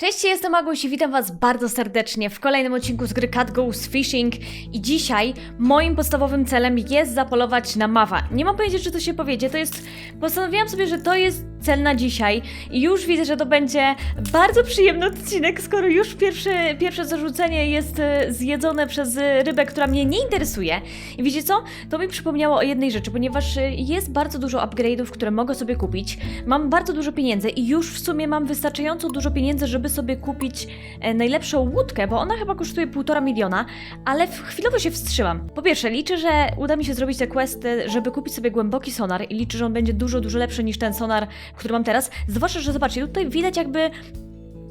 Cześć, jestem Aguś i witam Was bardzo serdecznie w kolejnym odcinku z gry Cat Goes Fishing i dzisiaj moim podstawowym celem jest zapolować na mawa. Nie mam pojęcia, czy to się powiedzie, to jest... Postanowiłam sobie, że to jest cel na dzisiaj i już widzę, że to będzie bardzo przyjemny odcinek, skoro już pierwsze, pierwsze zarzucenie jest e, zjedzone przez rybę, która mnie nie interesuje. I wiecie co? To mi przypomniało o jednej rzeczy, ponieważ e, jest bardzo dużo upgrade'ów, które mogę sobie kupić. Mam bardzo dużo pieniędzy i już w sumie mam wystarczająco dużo pieniędzy, żeby sobie kupić e, najlepszą łódkę, bo ona chyba kosztuje półtora miliona, ale chwilowo się wstrzymam. Po pierwsze, liczę, że uda mi się zrobić te questy, żeby kupić sobie głęboki sonar i liczę, że on będzie dużo, dużo lepszy niż ten sonar, który mam teraz. Zwłaszcza, że zobaczcie, tutaj widać jakby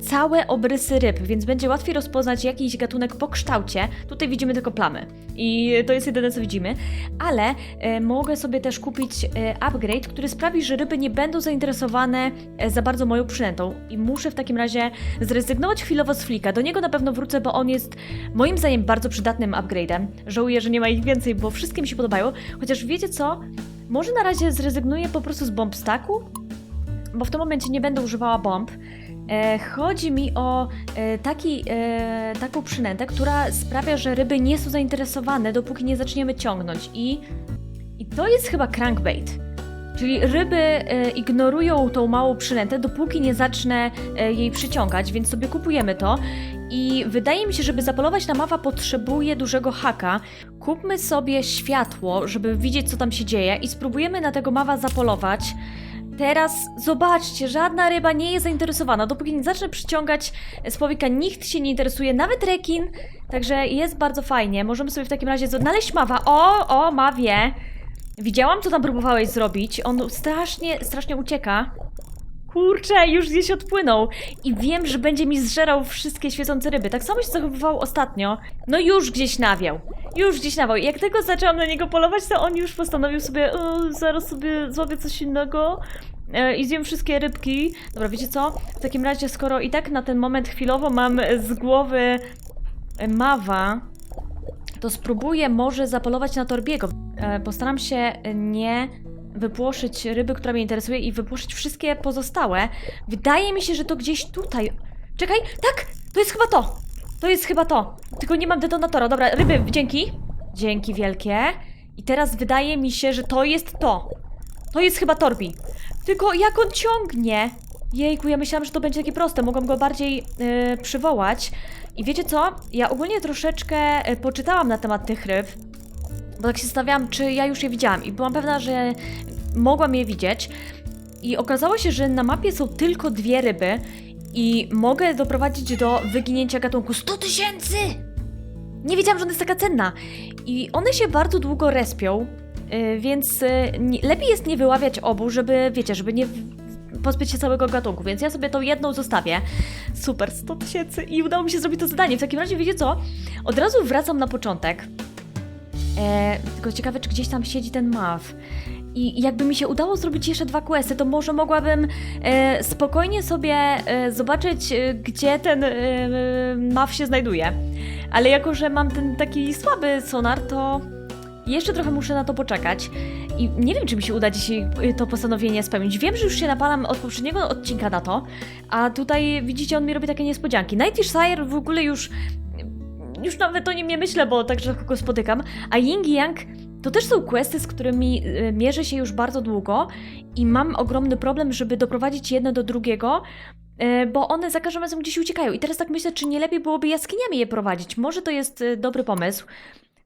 całe obrysy ryb, więc będzie łatwiej rozpoznać jakiś gatunek po kształcie. Tutaj widzimy tylko plamy i to jest jedyne co widzimy, ale e, mogę sobie też kupić e, upgrade, który sprawi, że ryby nie będą zainteresowane e, za bardzo moją przynętą i muszę w takim razie zrezygnować chwilowo z flika. Do niego na pewno wrócę, bo on jest moim zdaniem bardzo przydatnym upgrade'em. Żałuję, że nie ma ich więcej, bo wszystkie mi się podobają, chociaż wiecie co? Może na razie zrezygnuję po prostu z bomb stacku, bo w tym momencie nie będę używała bomb. E, chodzi mi o e, taki, e, taką przynętę, która sprawia, że ryby nie są zainteresowane, dopóki nie zaczniemy ciągnąć. I, i to jest chyba crankbait. Czyli ryby ignorują tą małą przynętę, dopóki nie zacznę jej przyciągać, więc sobie kupujemy to. I wydaje mi się, żeby zapolować na mawa potrzebuje dużego haka. Kupmy sobie światło, żeby widzieć, co tam się dzieje, i spróbujemy na tego mawa zapolować. Teraz zobaczcie, żadna ryba nie jest zainteresowana. Dopóki nie zacznę przyciągać z nikt się nie interesuje, nawet rekin. Także jest bardzo fajnie. Możemy sobie w takim razie znaleźć mawa. O, o, mawie. Widziałam, co tam próbowałeś zrobić. On strasznie, strasznie ucieka. Kurczę, już gdzieś odpłynął. I wiem, że będzie mi zżerał wszystkie świecące ryby. Tak samo się zachowywał ostatnio. No już gdzieś nawiał. Już gdzieś nawiał. I jak tylko zaczęłam na niego polować, to on już postanowił sobie, "O, zaraz sobie złapię coś innego. E, I zjem wszystkie rybki. Dobra, wiecie co? W takim razie, skoro i tak na ten moment chwilowo mam z głowy e, mawa, to spróbuję może zapolować na torbiego. E, Postaram się nie wypłoszyć ryby, która mnie interesuje i wypłoszyć wszystkie pozostałe. Wydaje mi się, że to gdzieś tutaj. Czekaj, tak! To jest chyba to! To jest chyba to. Tylko nie mam detonatora. Dobra, ryby, dzięki. Dzięki wielkie. I teraz wydaje mi się, że to jest to. To jest chyba torbi. Tylko jak on ciągnie? Jejku, ja myślałam, że to będzie takie proste. Mogłam go bardziej yy, przywołać. I wiecie co? Ja ogólnie troszeczkę y, poczytałam na temat tych ryb. Bo tak się zastanawiałam, czy ja już je widziałam. I byłam pewna, że mogłam je widzieć. I okazało się, że na mapie są tylko dwie ryby. I mogę doprowadzić do wyginięcia gatunku 100 tysięcy! Nie wiedziałam, że ona jest taka cenna. I one się bardzo długo respią, y, więc y, lepiej jest nie wyławiać obu, żeby, wiecie, żeby nie pozbyć się całego gatunku, więc ja sobie tą jedną zostawię. Super, 100 tysięcy i udało mi się zrobić to zadanie. W takim razie, wiecie co? Od razu wracam na początek. E, tylko ciekawe, czy gdzieś tam siedzi ten maw. I jakby mi się udało zrobić jeszcze dwa questy, to może mogłabym e, spokojnie sobie e, zobaczyć, e, gdzie ten e, maw się znajduje. Ale jako, że mam ten taki słaby sonar, to jeszcze trochę muszę na to poczekać. I nie wiem, czy mi się uda dzisiaj y, to postanowienie spełnić. Wiem, że już się napalam od poprzedniego odcinka na to, a tutaj widzicie, on mi robi takie niespodzianki. Nightish Sire w ogóle już. Już nawet o nim nie myślę, bo tak rzadko go spotykam. A Ying Yang to też są questy, z którymi y, mierzę się już bardzo długo i mam ogromny problem, żeby doprowadzić jedno do drugiego, y, bo one za każdym razem gdzieś uciekają. I teraz tak myślę, czy nie lepiej byłoby jaskiniami je prowadzić. Może to jest y, dobry pomysł.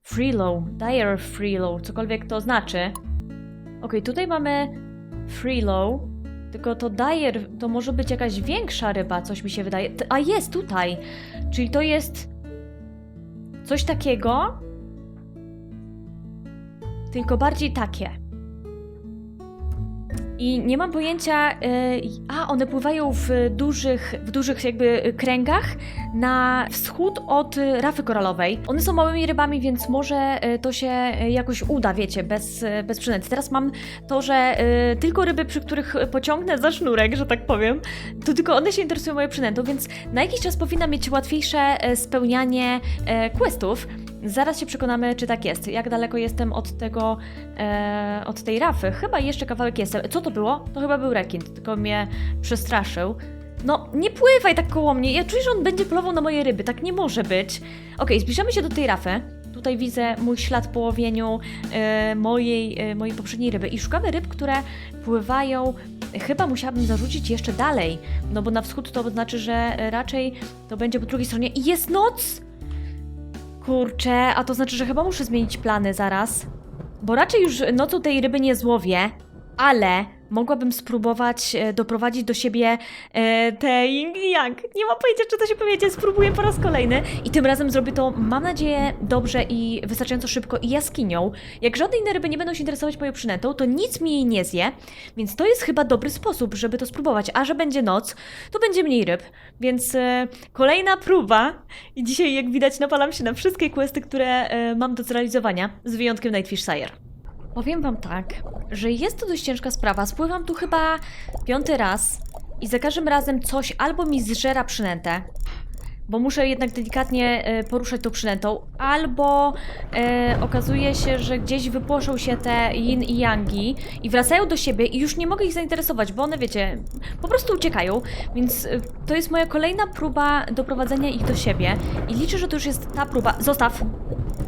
Freelow, Dire Freelow, cokolwiek to znaczy. Okej, tutaj mamy Freelow, tylko to Dire to może być jakaś większa ryba, coś mi się wydaje. A jest tutaj, czyli to jest coś takiego, tylko bardziej takie. I nie mam pojęcia, y, a one pływają w dużych, w dużych jakby kręgach na wschód od rafy koralowej. One są małymi rybami, więc może y, to się jakoś uda, wiecie, bez, bez przynęty. Teraz mam to, że y, tylko ryby, przy których pociągnę za sznurek, że tak powiem, to tylko one się interesują moją przynętą, więc na jakiś czas powinna mieć łatwiejsze y, spełnianie y, questów. Zaraz się przekonamy, czy tak jest. Jak daleko jestem od tego, e, od tej rafy? Chyba jeszcze kawałek jestem. Co to było? To chyba był rekin, tylko mnie przestraszył. No, nie pływaj tak koło mnie. Ja czuję, że on będzie polował na moje ryby. Tak nie może być. Okej, zbliżamy się do tej rafy. Tutaj widzę mój ślad po łowieniu e, mojej, e, mojej poprzedniej ryby. I szukamy ryb, które pływają. Chyba musiałabym zarzucić jeszcze dalej. No bo na wschód to znaczy, że raczej to będzie po drugiej stronie. I jest noc! Kurczę, a to znaczy, że chyba muszę zmienić plany zaraz. Bo raczej już nocą tej ryby nie złowię, ale mogłabym spróbować e, doprowadzić do siebie e, te yin yang. Nie mam pojęcia, czy to się powiedzie, spróbuję po raz kolejny. I tym razem zrobię to, mam nadzieję, dobrze i wystarczająco szybko i jaskinią. Jak żadne inne ryby nie będą się interesować moją przynętą, to nic mi jej nie zje, więc to jest chyba dobry sposób, żeby to spróbować. A że będzie noc, to będzie mniej ryb, więc e, kolejna próba. I dzisiaj, jak widać, napalam się na wszystkie questy, które mam do zrealizowania, z wyjątkiem Nightfish Sire. Powiem wam tak, że jest to dość ciężka sprawa. Spływam tu chyba piąty raz i za każdym razem coś albo mi zżera przynętę, bo muszę jednak delikatnie e, poruszać tą przynętą, albo e, okazuje się, że gdzieś wypłoszą się te yin i yangi i wracają do siebie i już nie mogę ich zainteresować, bo one, wiecie, po prostu uciekają, więc e, to jest moja kolejna próba doprowadzenia ich do siebie i liczę, że to już jest ta próba. Zostaw!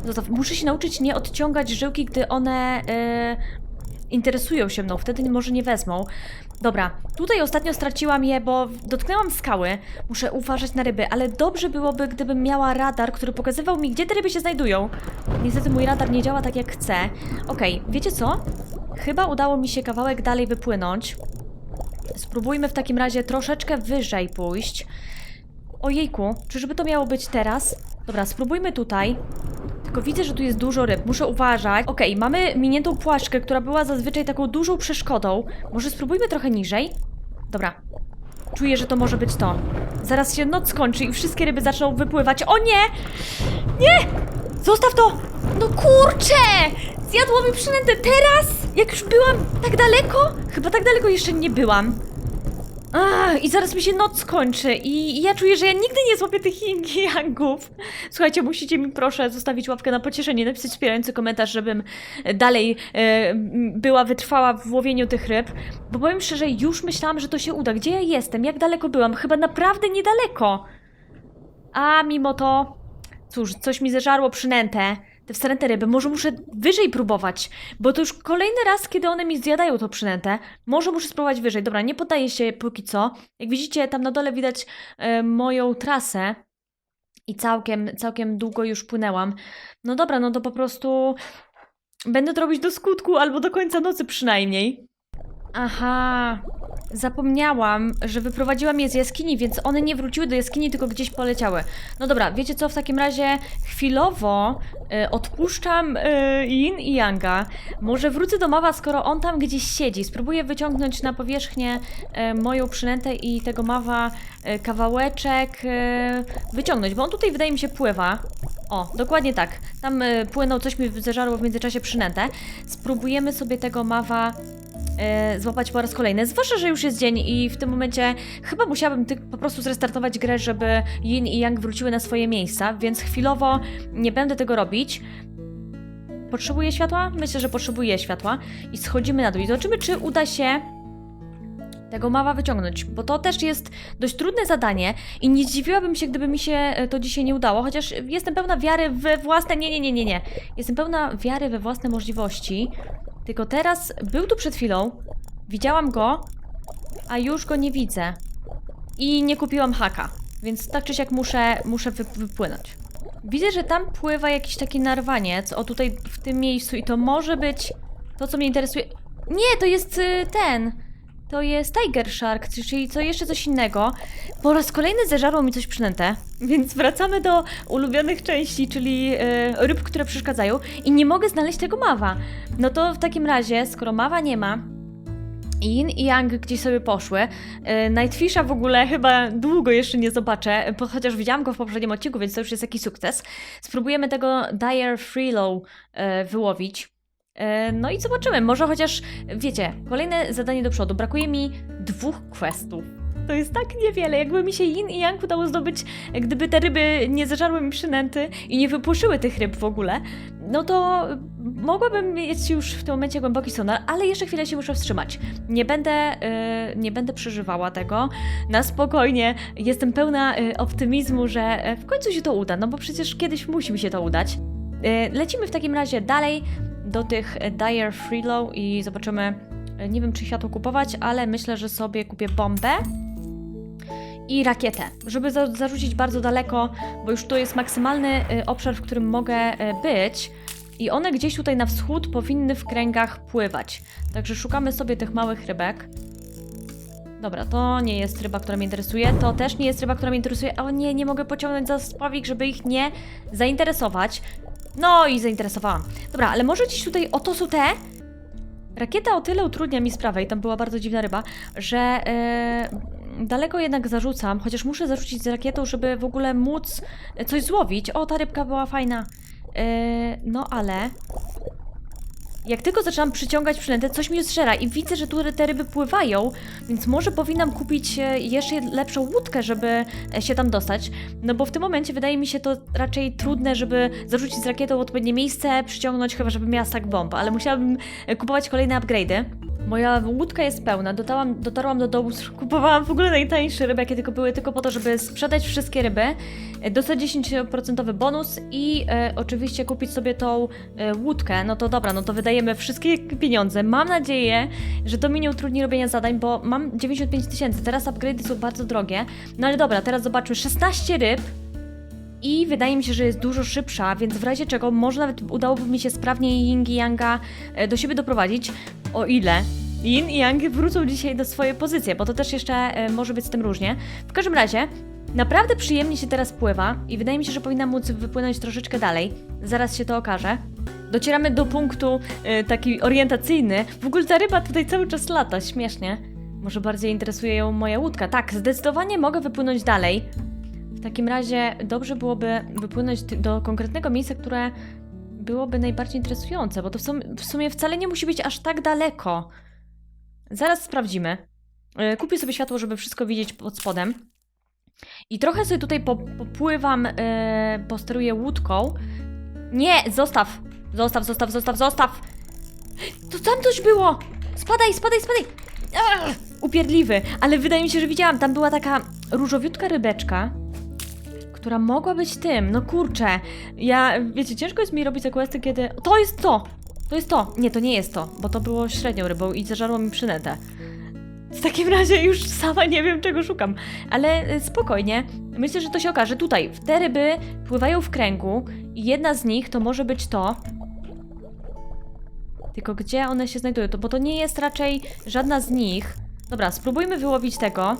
Zostaw. Muszę się nauczyć nie odciągać żyłki, gdy one e, interesują się mną. Wtedy może nie wezmą. Dobra, tutaj ostatnio straciłam je, bo dotknęłam skały. Muszę uważać na ryby, ale dobrze byłoby, gdybym miała radar, który pokazywał mi, gdzie te ryby się znajdują. Niestety mój radar nie działa tak, jak chcę. Okej, wiecie co? Chyba udało mi się kawałek dalej wypłynąć. Spróbujmy w takim razie troszeczkę wyżej pójść. Ojejku, czyżby to miało być teraz? Dobra, spróbujmy tutaj. Tylko widzę, że tu jest dużo ryb. Muszę uważać. Okej, mamy miniętą płaszczkę, która była zazwyczaj taką dużą przeszkodą. Może spróbujmy trochę niżej? Dobra. Czuję, że to może być to. Zaraz się noc skończy i wszystkie ryby zaczną wypływać. O nie! Nie! Zostaw to! No kurczę! Zjadło mi przynętę teraz! Jak już byłam tak daleko? Chyba tak daleko jeszcze nie byłam. Ach, I zaraz mi się noc skończy i ja czuję, że ja nigdy nie złapię tych yangów. Słuchajcie, musicie mi proszę zostawić łapkę na pocieszenie, napisać wspierający komentarz, żebym dalej e, była wytrwała w łowieniu tych ryb, bo powiem szczerze, już myślałam, że to się uda. Gdzie ja jestem? Jak daleko byłam? Chyba naprawdę niedaleko. A mimo to, cóż, coś mi zeżarło przynętę. Te wstręte ryby, może muszę wyżej próbować, bo to już kolejny raz, kiedy one mi zjadają tą przynętę. Może muszę spróbować wyżej. Dobra, nie poddaję się póki co. Jak widzicie, tam na dole widać e, moją trasę i całkiem, całkiem długo już płynęłam. No dobra, no to po prostu będę to robić do skutku, albo do końca nocy przynajmniej. Aha, zapomniałam, że wyprowadziłam je z jaskini, więc one nie wróciły do jaskini, tylko gdzieś poleciały. No dobra, wiecie co, w takim razie chwilowo e, odpuszczam e, Yin i Yanga. Może wrócę do Mawa, skoro on tam gdzieś siedzi. Spróbuję wyciągnąć na powierzchnię e, moją przynętę i tego Mawa e, kawałeczek e, wyciągnąć, bo on tutaj wydaje mi się pływa. O, dokładnie tak. Tam e, płynął, coś mi zeżarło w międzyczasie przynętę. Spróbujemy sobie tego Mawa e, złapać po raz kolejny. Zwłaszcza, że już jest dzień i w tym momencie chyba musiałabym po prostu zrestartować grę, żeby Yin i Yang wróciły na swoje miejsca, więc chwilowo nie będę tego robić. Potrzebuję światła? Myślę, że potrzebuję światła. I schodzimy na dół i zobaczymy, czy uda się tego mawa wyciągnąć, bo to też jest dość trudne zadanie i nie zdziwiłabym się, gdyby mi się e, to dzisiaj nie udało, chociaż jestem pełna wiary we własne... Nie, nie, nie, nie, nie. Jestem pełna wiary we własne możliwości, tylko teraz był tu przed chwilą, widziałam go, a już go nie widzę. I nie kupiłam haka, więc tak czy siak muszę, muszę wy, wypłynąć. Widzę, że tam pływa jakiś taki narwaniec, o tutaj w tym miejscu i to może być to, co mnie interesuje. Nie, to jest y, ten. To jest Tiger Shark, czyli co jeszcze coś innego. Po raz kolejny zeżarło mi coś przynętę, więc wracamy do ulubionych części, czyli e, ryb, które przeszkadzają i nie mogę znaleźć tego mawa. No to w takim razie, skoro mawa nie ma, Yin i Yang gdzieś sobie poszły. E, Nightfisha w ogóle chyba długo jeszcze nie zobaczę, bo chociaż widziałam go w poprzednim odcinku, więc to już jest jakiś sukces. Spróbujemy tego Dire Freelow e, wyłowić. E, No i zobaczymy, może chociaż, wiecie, kolejne zadanie do przodu. Brakuje mi dwóch questów. To jest tak niewiele. Jakby mi się yin i yang udało zdobyć, gdyby te ryby nie zażarły mi przynęty i nie wypłoszyły tych ryb w ogóle, no to mogłabym mieć już w tym momencie głęboki sonar, ale jeszcze chwilę się muszę wstrzymać. Nie będę, y, nie będę przeżywała tego. Na spokojnie. Jestem pełna y, optymizmu, że w końcu się to uda, no bo przecież kiedyś musi mi się to udać. Y, lecimy w takim razie dalej do tych Dire Freelow i zobaczymy. y, Nie wiem, czy światło kupować, ale myślę, że sobie kupię bombę i rakietę, żeby za zarzucić bardzo daleko, bo już to jest maksymalny y, obszar, w którym mogę y, być. I one gdzieś tutaj na wschód powinny w kręgach pływać. Także szukamy sobie tych małych rybek. Dobra, to nie jest ryba, która mnie interesuje. To też nie jest ryba, która mnie interesuje. O nie, nie mogę pociągnąć za spławik, żeby ich nie zainteresować. No i zainteresowałam. Dobra, ale może gdzieś tutaj, o to są te? Rakieta o tyle utrudnia mi sprawę i tam była bardzo dziwna ryba, że e, daleko jednak zarzucam, chociaż muszę zarzucić z rakietą, żeby w ogóle móc coś złowić. O, ta rybka była fajna. E, no ale jak tylko zaczynam przyciągać przynętę, coś mi zżera i widzę, że tu te ryby pływają, więc może powinnam kupić e, jeszcze lepszą łódkę, żeby e, się tam dostać. No bo w tym momencie wydaje mi się to raczej trudne, żeby zarzucić z rakietą odpowiednie miejsce, przyciągnąć, chyba żeby miała stack bomb, ale musiałabym e, kupować kolejne upgrade'y. Moja łódka jest pełna, dotarłam, dotarłam do domu, kupowałam w ogóle najtańsze ryby, jakie tylko były, tylko po to, żeby sprzedać wszystkie ryby, e, dostać 10% bonus i e, oczywiście kupić sobie tą e, łódkę. No to dobra, no to wydajemy wszystkie pieniądze. Mam nadzieję, że to mi nie utrudni robienia zadań, bo mam 95 tysięcy, teraz upgrade'y są bardzo drogie. No ale dobra, teraz zobaczmy, 16 ryb, i wydaje mi się, że jest dużo szybsza, więc w razie czego może nawet udałoby mi się sprawniej Ying i Yanga e, do siebie doprowadzić, o ile Yin i Yang wrócą dzisiaj do swojej pozycji, bo to też jeszcze e, może być z tym różnie. W każdym razie, naprawdę przyjemnie się teraz pływa i wydaje mi się, że powinna móc wypłynąć troszeczkę dalej. Zaraz się to okaże. Docieramy do punktu e, taki orientacyjny. W ogóle ta ryba tutaj cały czas lata, śmiesznie. Może bardziej interesuje ją moja łódka. Tak, zdecydowanie mogę wypłynąć dalej. W takim razie dobrze byłoby wypłynąć do konkretnego miejsca, które byłoby najbardziej interesujące, bo to w sumie, w sumie wcale nie musi być aż tak daleko. Zaraz sprawdzimy. E, Kupię sobie światło, żeby wszystko widzieć pod spodem. I trochę sobie tutaj po, popływam, e, posteruję łódką. Nie, zostaw! Zostaw, zostaw, zostaw, zostaw! To tam coś było! Spadaj, spadaj, spadaj! Upierdliwy, ale wydaje mi się, że widziałam, tam była taka różowiutka rybeczka, która mogła być tym. No kurczę, ja, wiecie, ciężko jest mi robić te questy, kiedy... To jest to! To jest to! Nie, to nie jest to, bo to było średnią rybą i zażarło mi przynętę. W takim razie już sama nie wiem, czego szukam. Ale y, spokojnie, myślę, że to się okaże. Tutaj, te ryby pływają w kręgu i jedna z nich to może być to. Tylko gdzie one się znajdują? To, bo to nie jest raczej żadna z nich. Dobra, spróbujmy wyłowić tego.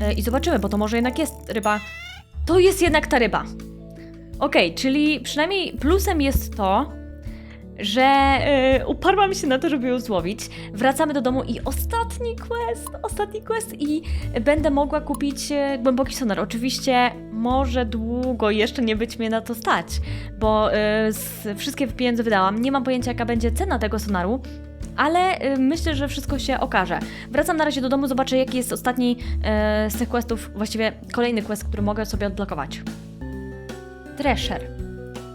E, I zobaczymy, bo to może jednak jest ryba. To jest jednak ta ryba. Okej, czyli przynajmniej plusem jest to, że e, uparłam się na to, żeby ją złowić. Wracamy do domu i ostatni quest, ostatni quest i będę mogła kupić e, głęboki sonar. Oczywiście może długo jeszcze nie być mnie na to stać, bo z, wszystkie pieniądze wydałam. Nie mam pojęcia, jaka będzie cena tego sonaru, ale y, myślę, że wszystko się okaże. Wracam na razie do domu, zobaczę jaki jest ostatni e, z tych questów, właściwie kolejny quest, który mogę sobie odblokować. Thresher.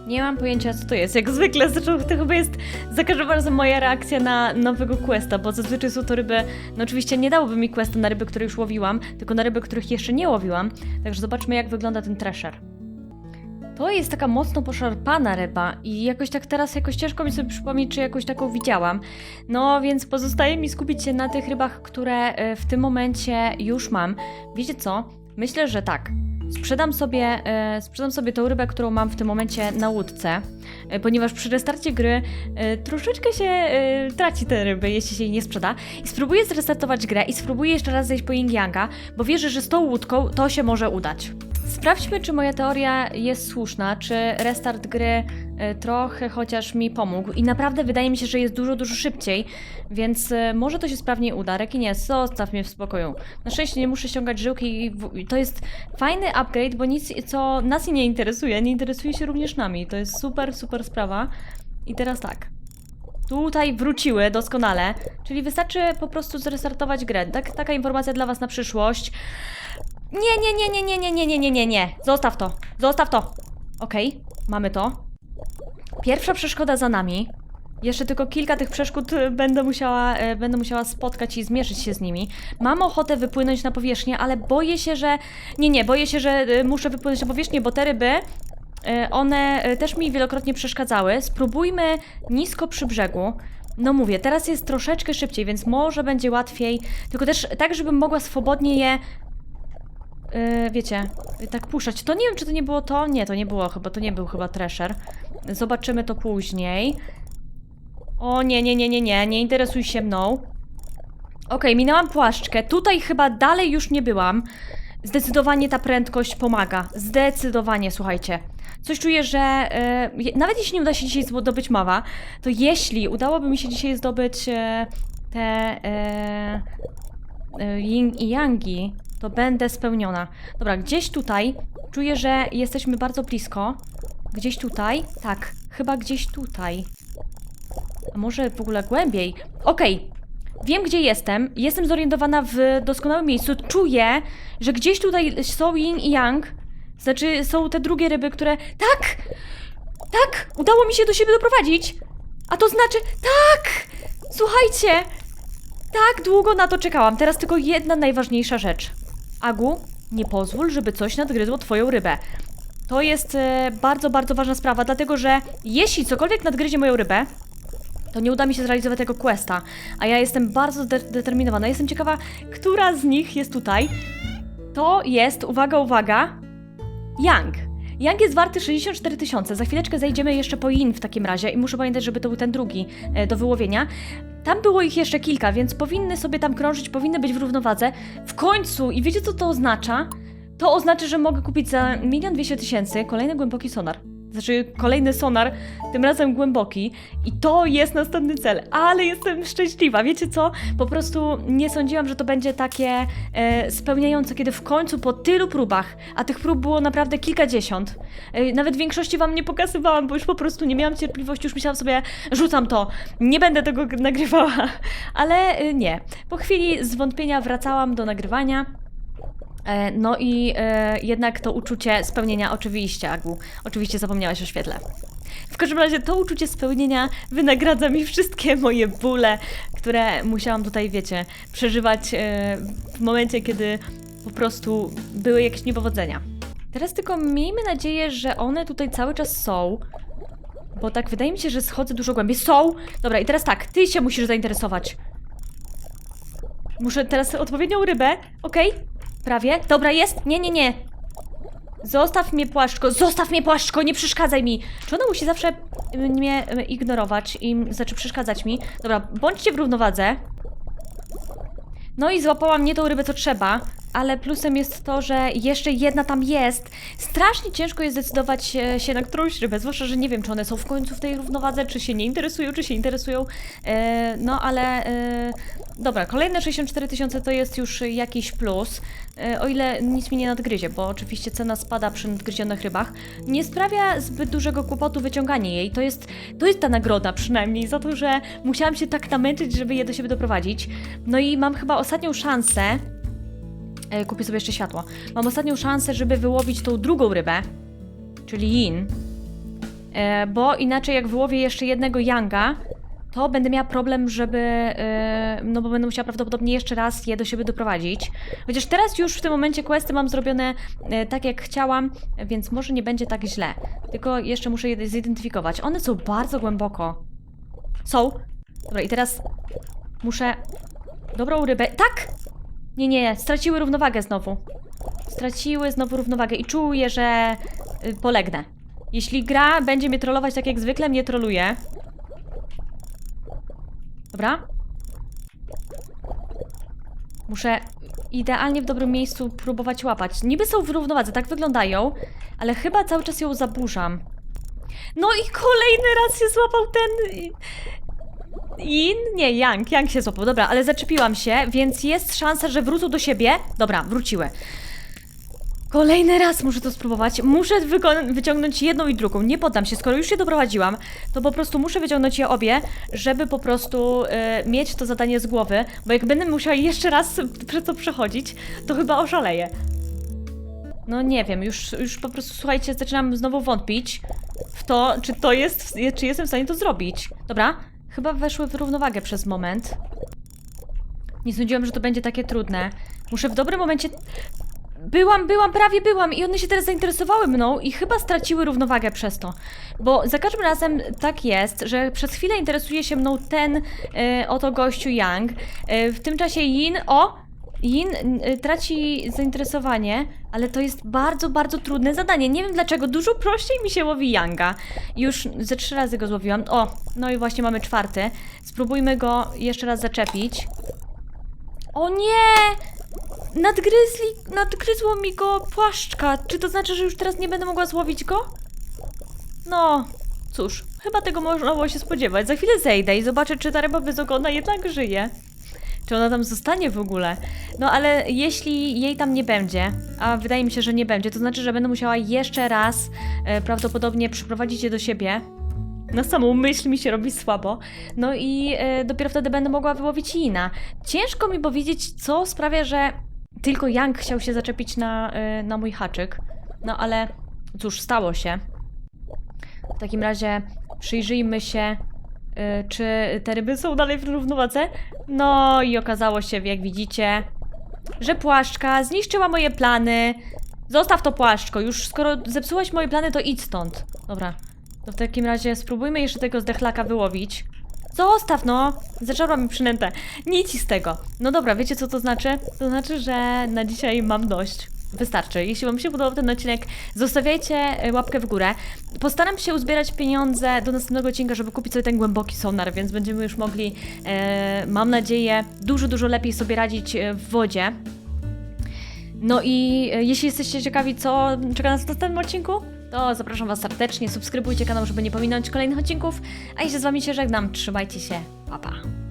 Nie mam pojęcia co to jest. Jak zwykle zresztą to chyba jest za każdym razem moja reakcja na nowego questa, bo zazwyczaj są to ryby, no oczywiście nie dałoby mi questa na ryby, które już łowiłam, tylko na ryby, których jeszcze nie łowiłam. Także zobaczmy jak wygląda ten Thresher. To jest taka mocno poszarpana ryba i jakoś tak teraz jakoś ciężko mi sobie przypomnieć, czy jakoś taką widziałam. No więc pozostaje mi skupić się na tych rybach, które e, w tym momencie już mam. Wiecie co? Myślę, że tak. Sprzedam sobie, e, sprzedam sobie tą rybę, którą mam w tym momencie na łódce, e, ponieważ przy restarcie gry e, troszeczkę się traci te ryby, jeśli się jej nie sprzeda. I spróbuję zrestartować grę i spróbuję jeszcze raz zejść po Yin Yanga, bo wierzę, że z tą łódką to się może udać. Sprawdźmy, czy moja teoria jest słuszna, czy restart gry e, trochę chociaż mi pomógł. I naprawdę wydaje mi się, że jest dużo, dużo szybciej, więc e, może to się sprawnie uda. Rekinie, zostaw mnie w spokoju. Na szczęście nie muszę ściągać żyłki i to jest fajny upgrade, bo nic, co nas nie interesuje, nie interesuje się również nami. To jest super, super sprawa. I teraz tak. Tutaj wróciły doskonale, czyli wystarczy po prostu zrestartować grę. Tak, taka informacja dla was na przyszłość. Nie, nie, nie, nie, nie, nie, nie, nie, nie, nie, nie. Zostaw to. Zostaw to. Okej, mamy to. Pierwsza przeszkoda za nami. Jeszcze tylko kilka tych przeszkód y, będę musiała, y, będę musiała spotkać i zmierzyć się z nimi. Mam ochotę wypłynąć na powierzchnię, ale boję się, że... Nie, nie, boję się, że y, muszę wypłynąć na powierzchnię, bo te ryby, one też mi wielokrotnie przeszkadzały. Spróbujmy nisko przy brzegu. No mówię, teraz jest troszeczkę szybciej, więc może będzie łatwiej. Tylko też tak, żebym mogła swobodnie je Yy, wiecie, tak puszczać. To nie wiem, czy to nie było to. Nie, to nie było chyba, to nie był chyba Thresher. Zobaczymy to później. O nie, nie, nie, nie, nie, nie interesuj się mną. Okej, minęłam płaszczkę. Tutaj chyba dalej już nie byłam. Zdecydowanie ta prędkość pomaga. Zdecydowanie, słuchajcie. Coś czuję, że je- nawet jeśli nie uda się dzisiaj zdobyć mawa, to jeśli udałoby mi się dzisiaj zdobyć yy, te yy, yy, yin i yangi, to będę spełniona. Dobra, gdzieś tutaj czuję, że jesteśmy bardzo blisko. Gdzieś tutaj? Tak, chyba gdzieś tutaj. A może w ogóle głębiej? Okej, wiem gdzie jestem. Jestem zorientowana w doskonałym miejscu. Czuję, że gdzieś tutaj są yin i yang. Znaczy, są te drugie ryby, które. Tak! Tak! Udało mi się do siebie doprowadzić! A to znaczy. Tak! Słuchajcie! Tak długo na to czekałam. Teraz tylko jedna najważniejsza rzecz. Agu, nie pozwól, żeby coś nadgryzło twoją rybę. To jest e, bardzo, bardzo ważna sprawa, dlatego że jeśli cokolwiek nadgryzie moją rybę, to nie uda mi się zrealizować tego questa. A ja jestem bardzo de determinowana. Jestem ciekawa, która z nich jest tutaj. To jest, uwaga, uwaga, Yang. Yang jest warty 64 tysiące. Za chwileczkę zajdziemy jeszcze po Yin w takim razie i muszę pamiętać, żeby to był ten drugi e, do wyłowienia. Tam było ich jeszcze kilka, więc powinny sobie tam krążyć, powinny być w równowadze. W końcu, i wiecie co to oznacza? To oznacza, że mogę kupić za milion dwieście tysięcy kolejny głęboki sonar. Znaczy kolejny sonar, tym razem głęboki. I to jest następny cel. Ale jestem szczęśliwa. Wiecie co? Po prostu nie sądziłam, że to będzie takie e, spełniające, kiedy w końcu po tylu próbach, a tych prób było naprawdę kilkadziesiąt, e, nawet większości wam nie pokazywałam, bo już po prostu nie miałam cierpliwości, już myślałam sobie, rzucam to, nie będę tego nagrywała. Ale e, nie. Po chwili zwątpienia wracałam do nagrywania. E, No i e, jednak to uczucie spełnienia, oczywiście, Agu, oczywiście zapomniałaś o świetle. W każdym razie to uczucie spełnienia wynagradza mi wszystkie moje bóle, które musiałam tutaj, wiecie, przeżywać e, w momencie, kiedy po prostu były jakieś niepowodzenia. Teraz tylko miejmy nadzieję, że one tutaj cały czas są, bo tak wydaje mi się, że schodzę dużo głębiej. Są! Dobra, i teraz tak, ty się musisz zainteresować. Muszę teraz odpowiednią rybę, okej? Prawie. Dobra, jest? Nie, nie, nie. Zostaw mnie płaszczko, zostaw mnie płaszczko, nie przeszkadzaj mi. Czy ona musi zawsze y, mnie y, ignorować i znaczy przeszkadzać mi? Dobra, bądźcie w równowadze. No i złapałam nie tą rybę, co trzeba, ale plusem jest to, że jeszcze jedna tam jest. Strasznie ciężko jest zdecydować e, się na którąś rybę, zwłaszcza, że nie wiem, czy one są w końcu w tej równowadze, czy się nie interesują, czy się interesują. E, no ale e, dobra, kolejne 64 tysiące to jest już jakiś plus, o ile nic mi nie nadgryzie, bo oczywiście cena spada przy nadgryzionych rybach. Nie sprawia zbyt dużego kłopotu wyciąganie jej. To jest, to jest ta nagroda przynajmniej za to, że musiałam się tak namęczyć, żeby je do siebie doprowadzić. No i mam chyba ostatnią szansę. E, kupię sobie jeszcze światło. Mam ostatnią szansę, żeby wyłowić tą drugą rybę, czyli yin. E, bo inaczej, jak wyłowię jeszcze jednego yanga, to będę miała problem, żeby. e, no bo będę musiała prawdopodobnie jeszcze raz je do siebie doprowadzić. Chociaż teraz już w tym momencie questy mam zrobione tak, jak chciałam, więc może nie będzie tak źle. Tylko jeszcze muszę je zidentyfikować. One są bardzo głęboko. Są. Dobra, i teraz muszę. Dobrą rybę. Tak! Nie, nie, straciły równowagę znowu. Straciły znowu równowagę i czuję, że y, polegnę. Jeśli gra będzie mnie trollować tak jak zwykle mnie troluje. Dobra. Muszę idealnie w dobrym miejscu próbować łapać. Niby są w równowadze, tak wyglądają, ale chyba cały czas ją zaburzam. No i kolejny raz się złapał ten... y, Yin? Nie, Yang. Yang się złapał. Dobra, ale zaczepiłam się, więc jest szansa, że wrócą do siebie. Dobra, wróciły. Kolejny raz muszę to spróbować. Muszę wyciągnąć jedną i drugą. Nie poddam się. Skoro już się doprowadziłam, to po prostu muszę wyciągnąć je obie, żeby po prostu e, mieć to zadanie z głowy. Bo jak będę musiała jeszcze raz przez to przechodzić, to chyba oszaleję. No nie wiem, już, już po prostu słuchajcie, zaczynam znowu wątpić w to, czy to jest, czy jestem w stanie to zrobić. Dobra, chyba weszły w równowagę przez moment. Nie sądziłam, że to będzie takie trudne. Muszę w dobrym momencie. Byłam, byłam, prawie byłam i one się teraz zainteresowały mną i chyba straciły równowagę przez to. Bo za każdym razem tak jest, że przez chwilę interesuje się mną ten e, oto gościu Yang. E, w tym czasie Yin, o! Yin e, traci zainteresowanie, ale to jest bardzo, bardzo trudne zadanie. Nie wiem dlaczego, dużo prościej mi się łowi Yanga. Już ze trzy razy go złowiłam. O, no i właśnie mamy czwarty. Spróbujmy go jeszcze raz zaczepić. O nie! Nadgryzli, nadgryzło mi go płaszczka. Czy to znaczy, że już teraz nie będę mogła złowić go? No, cóż, chyba tego można było się spodziewać. Za chwilę zejdę i zobaczę, czy ta ryba bezogona jednak żyje. Czy ona tam zostanie w ogóle? No ale jeśli jej tam nie będzie, a wydaje mi się, że nie będzie, to znaczy, że będę musiała jeszcze raz e, prawdopodobnie przyprowadzić je do siebie. Na samą myśl mi się robi słabo. No i e, dopiero wtedy będę mogła wyłowić Ina. Ciężko mi powiedzieć, co sprawia, że tylko Yang chciał się zaczepić na, e, na mój haczyk. No ale cóż, stało się. W takim razie przyjrzyjmy się, czy te ryby są dalej w równowadze. No i okazało się, jak widzicie, że płaszczka zniszczyła moje plany. Zostaw to płaszczko, już skoro zepsułaś moje plany, to idź stąd. Dobra, to w takim razie spróbujmy jeszcze tego zdechlaka wyłowić. Zostaw no! Zaczęła mi przynętę. Nic z tego. No dobra, wiecie co to znaczy? To znaczy, że na dzisiaj mam dość. Wystarczy. Jeśli Wam się podobał ten odcinek, zostawiajcie e, łapkę w górę. Postaram się uzbierać pieniądze do następnego odcinka, żeby kupić sobie ten głęboki sonar, więc będziemy już mogli, e, mam nadzieję, dużo, dużo lepiej sobie radzić e, w wodzie. No i e, jeśli jesteście ciekawi, co czeka nas w następnym odcinku, to zapraszam Was serdecznie, subskrybujcie kanał, żeby nie pominąć kolejnych odcinków, a ja z Wami się żegnam, trzymajcie się, pa pa.